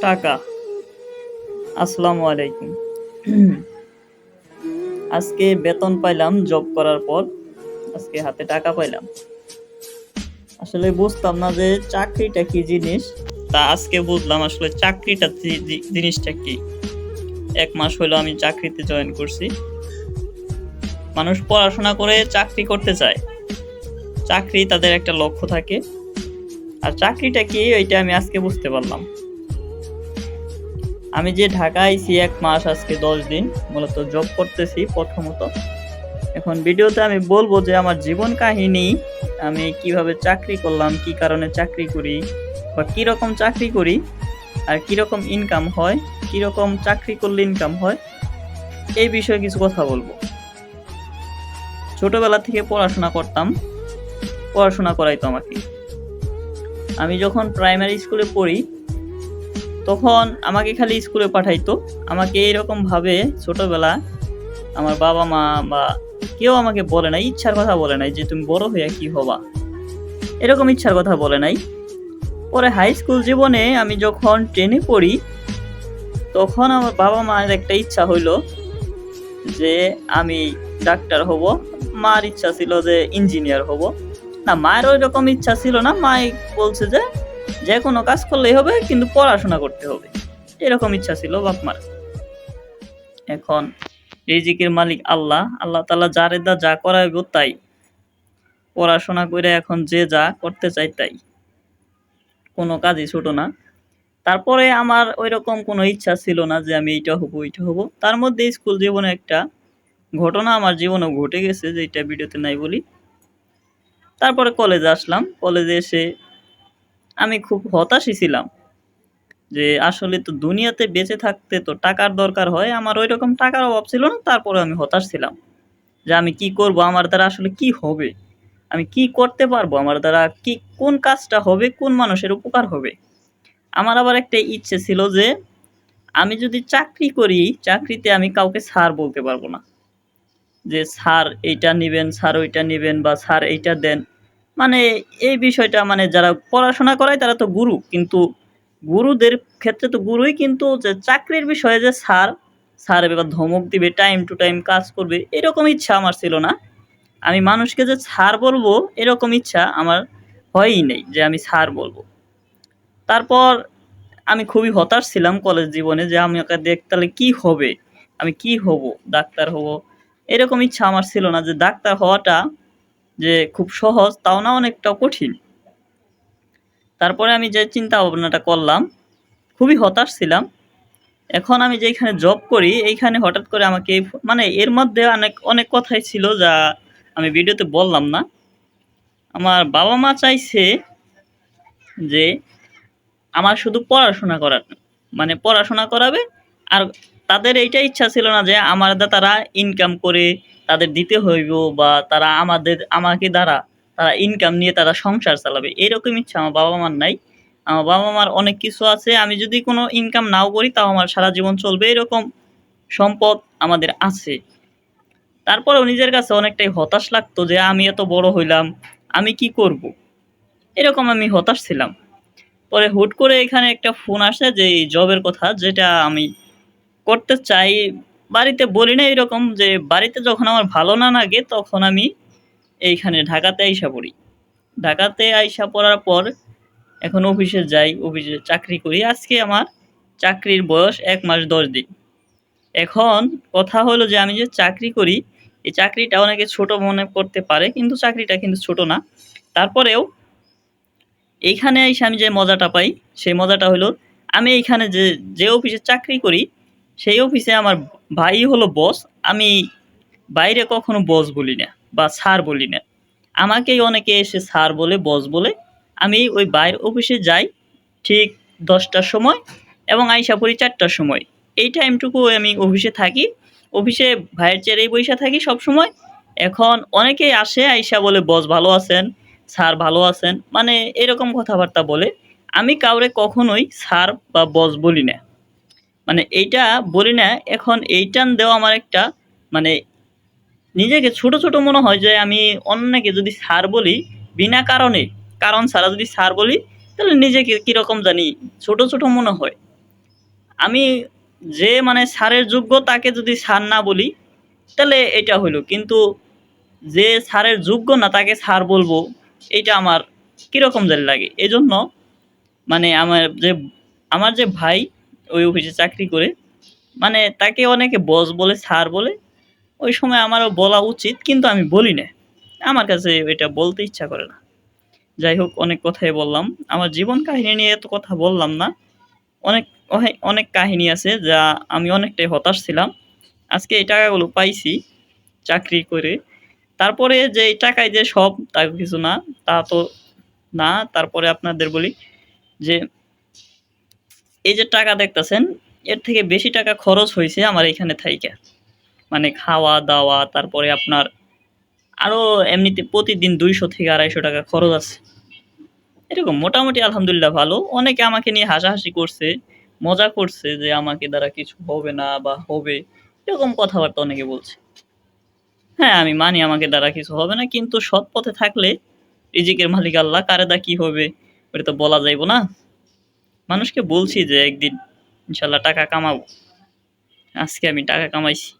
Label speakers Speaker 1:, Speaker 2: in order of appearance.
Speaker 1: টাকা। আসসালামু আলাইকুম। আজকে বেতন পাইলাম জব করার পর, আজকে হাতে টাকা পাইলাম। আসলে বুঝতাম না যে চাকরিটা কি জিনিস, তা আজকে বুঝলাম আসলে চাকরিটা জিনিসটা কি। এক মাস হলো আমি চাকরিতে জয়েন করছি। মানুষ পড়াশোনা করে চাকরি করতে চায়। চাকরি তাদের একটা লক্ষ্য থাকে। আর চাকরিটা কি? ওইটা আমি আজকে বুঝতে পারলাম। আমি যে ঢাকা আইছি এক মাস, আজকে দশ দিন, মূলত জব করতেছি প্রথমত। এখন ভিডিওতে আমি বলব যে আমার জীবন কাহিনী, আমি কীভাবে চাকরি করলাম, কি কারণে চাকরি করি, বা কি রকম চাকরি করি, আর কি রকম ইনকাম হয় কি রকম চাকরি করলে ইনকাম হয়, এই বিষয়ে কিছু কথা বলব। ছোটবেলা থেকে পড়াশোনা করতাম, পড়াশোনা করাইতো আমাকে। আমি যখন প্রাইমারি স্কুলে পড়ি, তখন আমাকে খালি স্কুলে পাঠাইতো। আমাকে এরকম ভাবে ছোটবেলা আমার বাবা মা বা কেউ আমাকে বলে নাই, ইচ্ছার কথা বলে নাই যে তুমি বড় হইয়া কি হবা। এরকম ইচ্ছার কথা বলে নাই। পরে হাই স্কুল জীবনে আমি যখন ট্রেনে পড়ি, তখন আমার বাবা মায়ের একটা ইচ্ছা হইল যে আমি ডাক্তার হব। মার ইচ্ছা ছিল যে ইঞ্জিনিয়ার হব। না, মায়ের ওই রকম ইচ্ছা ছিল না, মাই বলছে যে যে কোনো কাজ করলেই হবে, কিন্তু পড়াশোনা করতে হবে। এরকম ইচ্ছা ছিল বাপ মার এখন রিজিকের মালিক আল্লাহ আল্লাহ তালা যারে দা যা করাইব তাই। পড়াশোনা করে এখন যে যা করতে চাই তাই। কোনো কাজই ছোট না। তারপরে আমার ওই রকম কোনো ইচ্ছা ছিল না যে আমি এইটা হব এইটা হব। তার মধ্যে স্কুল জীবনে একটা ঘটনা আমার জীবনে ঘটে গেছে যে যেটা ভিডিওতে নাই বলি। তারপরে কলেজে আসলাম। কলেজে এসে আমি খুব হতাশই ছিলাম যে আসলে তো দুনিয়াতে বেঁচে থাকতে তো টাকার দরকার হয়। আমার ওই রকম টাকার অভাব ছিল না, তারপরে আমি হতাশ ছিলাম যে আমি কি করব, আমার দ্বারা আসলে কি হবে? আমি কি করতে পারব? আমার দ্বারা কি, কোন কাজটা হবে? কোন মানুষের উপকার হবে? আমার আবার একটা ইচ্ছে ছিল যে আমি যদি চাকরি করি, চাকরিতে আমি কাউকে স্যার বলতে পারব না। যে স্যার এইটা নেবেন, স্যার ওইটা নেবেন বা স্যার এইটা দেন। মানে এই বিষয়টা মানে যারা পড়াশোনা করায় তারা তো গুরু, কিন্তু গুরুদের ক্ষেত্রে তো গুরুই, কিন্তু যে চাকরির বিষয়ে যে স্যার স্যার এবার ধমক দিবে টাইম টু টাইম কাজ করবে, এরকম ইচ্ছা আমার ছিল না। আমি মানুষকে যে স্যার বলব, এরকম ইচ্ছা আমার হয়ই নেই যে আমি স্যার বলব। তারপর আমি খুবই হতাশ ছিলাম কলেজ জীবনে যে আমি ওকে দেখ, তাহলে কী হবে? আমি কি হব? ডাক্তার হব? এরকম ইচ্ছা আমার ছিল না যে ডাক্তার হওয়াটা যে খুব সহজ, তাও না অনেকটা কঠিন। তারপরে আমি যে চিন্তা ভাবনাটা করলাম, খুবই হতাশ ছিলাম। এখন আমি যেখানে জব করি, এইখানে হঠাৎ করে আমাকে মানে এর মধ্যে অনেক অনেক কথাই ছিল যা আমি ভিডিওতে বললাম না। আমার বাবা মা চাইছে যে আমার শুধু পড়াশোনা করার মানে পড়াশোনা করাবে, আর তাদের এইটা ইচ্ছা ছিল না যে আমার তারা ইনকাম করে তাদের দিতে হইব বা তারা আমাদের, আমাকে দ্বারা তারা ইনকাম নিয়ে তারা সংসার চালাবে। এরকম ইচ্ছা আমার বাবা মার নাই। আমার বাবা মার অনেক কিছু আছে। আমি যদি কোনো ইনকাম নাও করি, তাও আমার সারা জীবন চলবে। এরকম সম্পদ আমাদের আছে। তারপরেও নিজের কাছে অনেকটাই হতাশ লাগতো যে, আমি এত বড় হইলাম, আমি কি করব? এরকম আমি হতাশ ছিলাম। পরে হুট করে এখানে একটা ফোন আসে যে জবের কথা, যেটা আমি করতে চাই বাড়িতে বলি না এরকম যে বাড়িতে যখন আমার ভালো না লাগে, তখন আমি এইখানে ঢাকাতে আইসা পড়ি। ঢাকাতে আইসা পড়ার পর এখন অফিসে যাই, অফিসে চাকরি করি। আজকে আমার চাকরির বয়স এক মাস দশ দিন। এখন কথা হলো যে আমি যে চাকরি করি, এই চাকরিটা অনেকে ছোট মনে করতে পারে, কিন্তু চাকরিটা কিন্তু ছোট না। তারপরেও এইখানে এসে আমি যে মজাটা পাই, সেই মজাটা হলো আমি এইখানে যে যে অফিসে চাকরি করি সেই অফিসে আমার ভাই হলো বস আমি বাইরে কখনো বস বলি না বা স্যার বলি না। আমাকেই অনেকে এসে স্যার বলে বস বলে। আমি ওই বাইরের অফিসে যাই ঠিক দশটার সময় এবং আইসা পড়ি চারটার সময়। এই টাইমটুকু আমি অফিসে থাকি। অফিসে ভাইয়ের চেয়ারেই বৈশা থাকি সব সময় এখন অনেকেই আসে, আইসা বলে বস ভালো আছেন? স্যার ভালো আছেন? মানে এরকম কথাবার্তা বলে। আমি কাউরে কখনোই স্যার বা বস বলি না। মানে এইটা বলি না, এখন এইটান দেওয়া আমার একটা মানে নিজেকে ছোট ছোট মনে হয় যে আমি অন্যকে যদি স্যার বলি, বিনা কারণে, কারণ ছাড়া যদি স্যার বলি, তাহলে নিজেকে কীরকম জানি ছোট ছোট মনে হয়। আমি যে মানে স্যারের যোগ্য তাকে যদি স্যার না বলি, তাহলে এটা হইল। কিন্তু যে স্যারের যোগ্য না, তাকে স্যার বলব এটা আমার কীরকম জানি লাগে। এই জন্য মানে আমার যে আমার যে ভাই ওই অফিসে চাকরি করে। মানে তাকে অনেকে বস বলে স্যার বলে। ওই সময় আমারও বলা উচিত, কিন্তু আমি বলি না। আমার কাছে এটা বলতে ইচ্ছা করে না। যাই হোক, অনেক কথাই বললাম। আমার জীবন কাহিনী নিয়ে এত কথা বললাম না। অনেক অনেক কাহিনী আছে যা আমি অনেকটাই হতাশ ছিলাম। আজকে এই টাকাগুলো পাইছি চাকরি করে। তারপরে যে এই টাকায় যে সব তা কিছু না, তা তো না। তারপরে আপনাদের বলি যে এই যে টাকা দেখতেছেন, এর থেকে বেশি টাকা খরচ হয়েছে আমার এখানে থাইকা। মানে খাওয়া, দাওয়া, তারপরে আপনার আরও এমনিতে প্রতিদিন দুইশো থেকে আড়াইশো টাকা খরচ আছে। এরকম মোটামুটি আলহামদুলিল্লাহ ভালো। অনেকে আমাকে নিয়ে হাসাহাসি করছে, মজা করছে যে আমাকে দ্বারা কিছু হবে না বা হবে। এরকম কথাবার্তা অনেকে বলছে। হ্যাঁ আমি মানি আমাকে দ্বারা কিছু হবে না, কিন্তু সৎ পথে থাকলে রিজিকের মালিক আল্লাহ, কারে দা কি হবে? ওটা তো বলা যাইব না। মানুষকে বলছি যে একদিন ইনশাল্লাহ টাকা কামাবো। আজকে আমি টাকা কামাইছি।